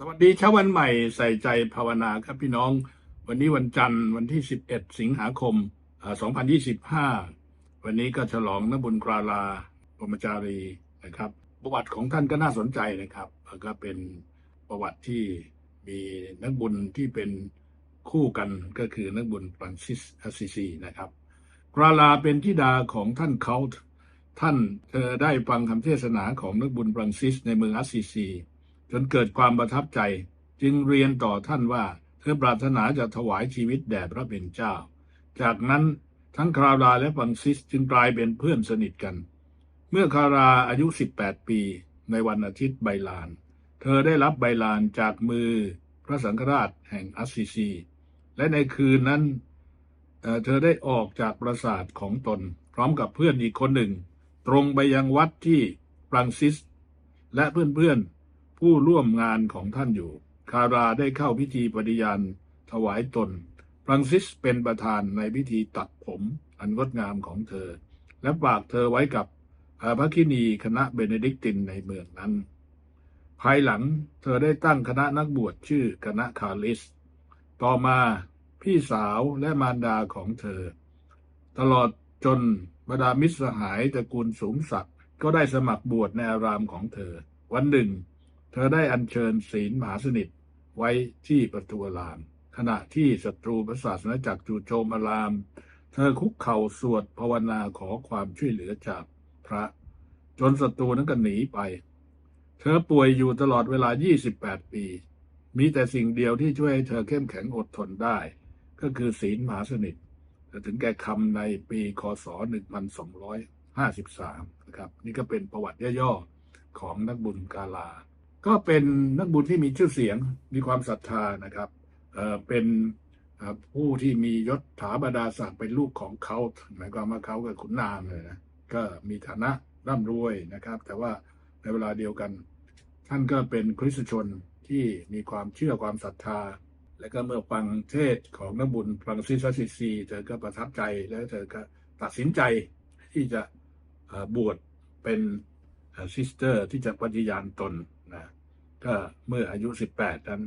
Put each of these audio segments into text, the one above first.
สวัสดีเช้าวันใหม่ใส่ใจภาวนาครับพี่น้อง วันนี้วันจันทร์วันที่ 11 สิงหาคมอ่า2025 วันนี้ก็ฉลองนบุญกราลาบรมจารีนะครับประวัติของท่านก็น่าสนใจนะครับก็เป็นประวัติที่มีนักบุญที่เป็นคู่กันก็คือนักบุญฟรานซิสอาซิซีนะครับกราลาเป็นธิดาของท่านเขาท์ท่านเธอได้ฟังคำเทศนาของนักบุญฟรานซิสในเมืองอาซิซี จนเกิดความประทับใจจึงเรียนต่อท่านว่า เธอปรารถนาจะถวายชีวิตแด่พระเป็นเจ้า จากนั้นทั้งคาราและฟรานซิสจึงกลายเป็นเพื่อนสนิทกัน เมื่อคาราอายุ 18 ปี ในวันอาทิตย์ใบลาน เธอได้รับใบลานจากมือพระสังฆราชแห่งอัสซิซี และในคืนนั้นเธอได้ออกจากปราสาทของตน พร้อมกับเพื่อนอีกคนหนึ่ง ตรงไปยังวัดที่ฟรานซิส และเพื่อนๆ ผู้ร่วมงานของท่านอยู่ คาราได้เข้าพิธีปฏิญาณถวายตน ฟรานซิสเป็นประธานในพิธีตัดผมอันงดงามของเธอ และฝากเธอไว้กับอาพระคินีคณะเบเนดิกตินในเมืองนั้น ภายหลังเธอได้ตั้งคณะนักบวชชื่อคณะคาลิส ต่อมาพี่สาวและมารดาของเธอ ตลอดจนบรรดามิตรสหายตระกูลสูงศักดิ์ก็ได้สมัครบวชในอารามของเธอ วันหนึ่ง เธอได้อัญเชิญศีลมหาสนิทไว้ที่ประตูอาราม ขณะที่ศัตรูพระศาสนาจักรจู่โจมอาราม เธอคุกเข่าสวดภาวนาขอความช่วยเหลือจากพระ จนศัตรูนั้นก็หนีไป เธอป่วยอยู่ตลอดเวลา 28 ปี มีแต่สิ่งเดียวที่ช่วยให้เธอเข้มแข็งอดทนได้ ก็คือศีลมหาสนิทแต่ถึงแก่คำในปีคศ 1253 นะครับ นี่ก็เป็นประวัติย่อๆของนักบุญกาลา ก็เป็นนักบุญที่มีชื่อเสียงมีความศรัทธานะครับเเป็นผู้ที่มียศถาบรรดาศักดิ์เป็นลูกของเขาหมายความว่าเขากับขุนนางเลยนะก็มีฐานะร่ำรวยนะครับ แต่ว่าในเวลาเดียวกัน ท่านก็เป็นคริสตชนที่มีความเชื่อความศรัทธา และก็เมื่อฟังเทศของนักบุญฟรังซิสซัสซิซีเธอก็ประทับใจแล้วเธอก็ตัดสินใจที่จะบวชเป็นซิสเตอร์ที่จะปฏิญาณตน ก็เมื่ออายุ 18 นั้น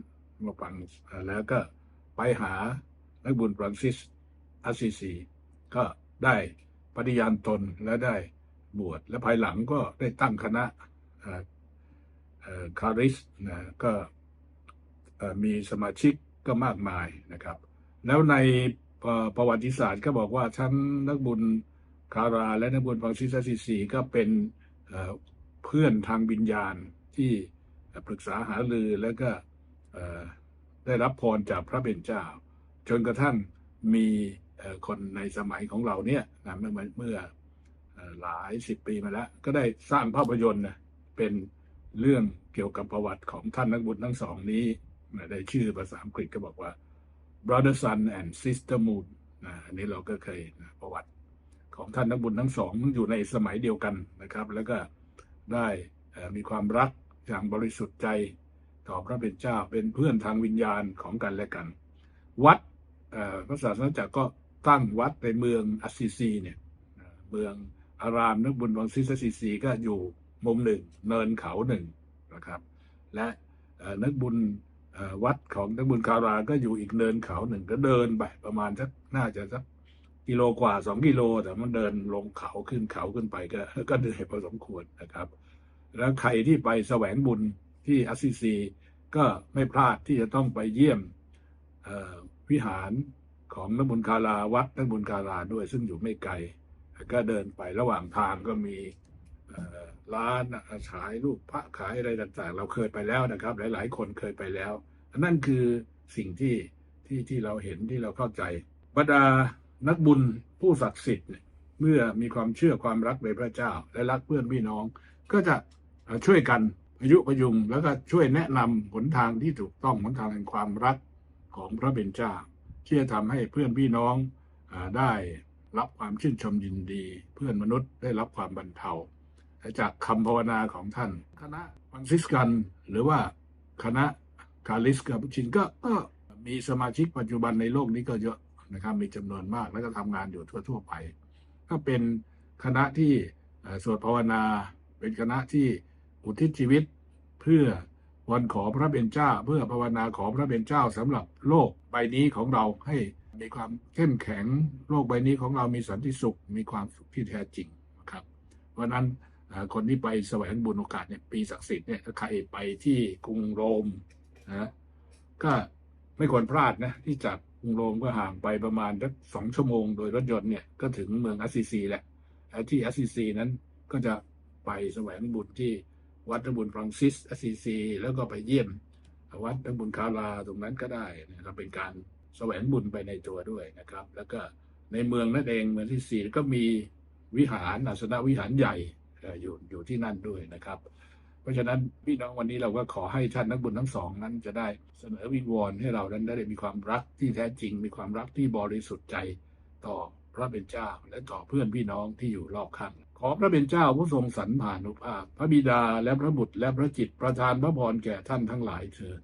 มาฟังแล้วก็ไปหานักบุญฟรังซิสอัสซิซีก็ได้ปฏิญาณตนและได้บวชและภายหลังก็ได้ตั้งคณะคาริสนะก็มีสมาชิกก็มากมายนะครับ แล้วในประวัติศาสตร์ก็บอกว่าทั้งนักบุญคาราและนักบุญฟรังซิสซิสีก็เป็นเอ่อเพื่อนทางวิญญาณที่ ปรึกษาหารือแล้วก็ได้รับพรจากพระเป็นเจ้า จนกระทั่งมีคนในสมัยของเราเนี่ยนะเมื่อเมื่อหลายสิบปีมาแล้ว ก็ได้สร้างภาพยนตร์นะเป็นเรื่องเกี่ยวกับประวัติของท่านนักบุญทั้งสองนี้นะได้ชื่อภาษาอังกฤษก็บอกว่า brother sun and sister moon นะอันนี้เราก็เคยนะประวัติของท่านนักบุญทั้งสองอยู่ในสมัยเดียวกันนะครับ แล้วก็ได้มีความรัก อย่างบริสุทธิ์ใจต่อพระเป็นเจ้าเป็นเพื่อนทางวิญญาณของกันและกัน วัดพระศาสนาจักรก็ตั้งวัดในเมืองอัสซิซีเนี่ยเมืองอารามนักบุญวังซิสซิซีก็อยู่มุมหนึ่งเนินเขาหนึ่งนะครับ และนักบุญวัดของนักบุญคาราก็อยู่อีกเนินเขาหนึ่งก็เดินไปประมาณสักน่าจะสักกิโลกว่าสองกิโล แต่มันเดินลงเขาขึ้นเขาขึ้นไปก็ก็เหนื่อยพอสมควรนะครับ แล้วใครที่ไปแสวงบุญที่อัสซิซี ก็ไม่พลาดที่จะต้องไปเยี่ยมวิหารของนักบุญคาราวัดนักบุญคาราด้วยซึ่งอยู่ไม่ไกล ก็เดินไประหว่างทางก็มีร้านขายรูปพระขายอะไรต่างๆ เราเคยไปแล้วนะครับ หลาย ๆ คนเคยไปแล้ว นั่นคือสิ่งที่ที่ที่เราเห็นที่เราเข้าใจบรรดานักบุญผู้ศักดิ์สิทธิ์เมื่อมีความเชื่อความรักในพระเจ้า และรักเพื่อนพี่น้อง ก็จะ ช่วยกันอายุประยุงแล้วก็ช่วยแนะนำหนทางที่ถูกต้องหนทางแห่งความรักของพระเป็นเจ้าที่จะทำให้เพื่อนพี่น้องอได้รับความชื่นชมยินดี เพื่อนมนุษย์ได้รับความบรรเทาจากคำภาวนาของท่าน คณะฟังซิสกัน หรือว่าคณะคาลิสกับชินก็ก็มีสมาชิกปัจจุบันในโลกนี้ก็เยอะนะครับมีจำนวนมากแล้วก็ทำงานอยู่ทั่ว ๆ ไป ก็เป็นคณะที่สวดภาวนาเป็นคณะที่ อุทิศชีวิตเพื่อวอนขอพระเบญเจ้า เพื่อภาวนาขอพระเบญเจ้าสำหรับโลกใบนี้ของเราให้มีความเข้มแข็งโลกใบนี้ของเรามีสันติสุข มีความสุขที่แท้จริงนะครับเพราะนั้นคนที่ไปแสวงบุญโอกาสเนี่ยปีศักดิ์สิทธิ์เนี่ยถ้าใครไปที่กรุงโรมนะก็ไม่ควรพลาดนะที่จากกรุงโรมก็ห่างไปประมาณสักสองชั่วโมงโดยรถยนต์เนี่ยก็ถึงเมืองอัสซิซีแหละที่อัสซิซีนั้นก็จะไปแสวงบุญที่ วัดพระบุญฟรังซิสอซิซีแล้วก็ไปเยี่ยม วัดพระบุญคาราตรงนั้นก็ได้นะครับเป็นการแสวงบุญไปในตัวด้วยนะครับ แล้วก็ในเมืองนั่นเองเมืองที่สี่ก็มีวิหารอาสนะวิหารใหญ่เอ่ออยู่อยู่ที่นั่นด้วยนะครับ เพราะฉะนั้นพี่น้องวันนี้เราก็ขอให้ท่านนักบุญทั้งสองนั้นจะได้เสนอวิงวอนให้เรานั้นได้มีความรักที่แท้จริง มีความรักที่บริสุทธิ์ใจต่อพระเป็นเจ้า และต่อเพื่อนพี่น้องที่อยู่รอบข้าง ขอพระเป็นเจ้าผู้ทรงสรรผานุภาพ พระบิดาและพระบุตรและพระจิตประทานพระพรแก่ท่านทั้งหลายเถิด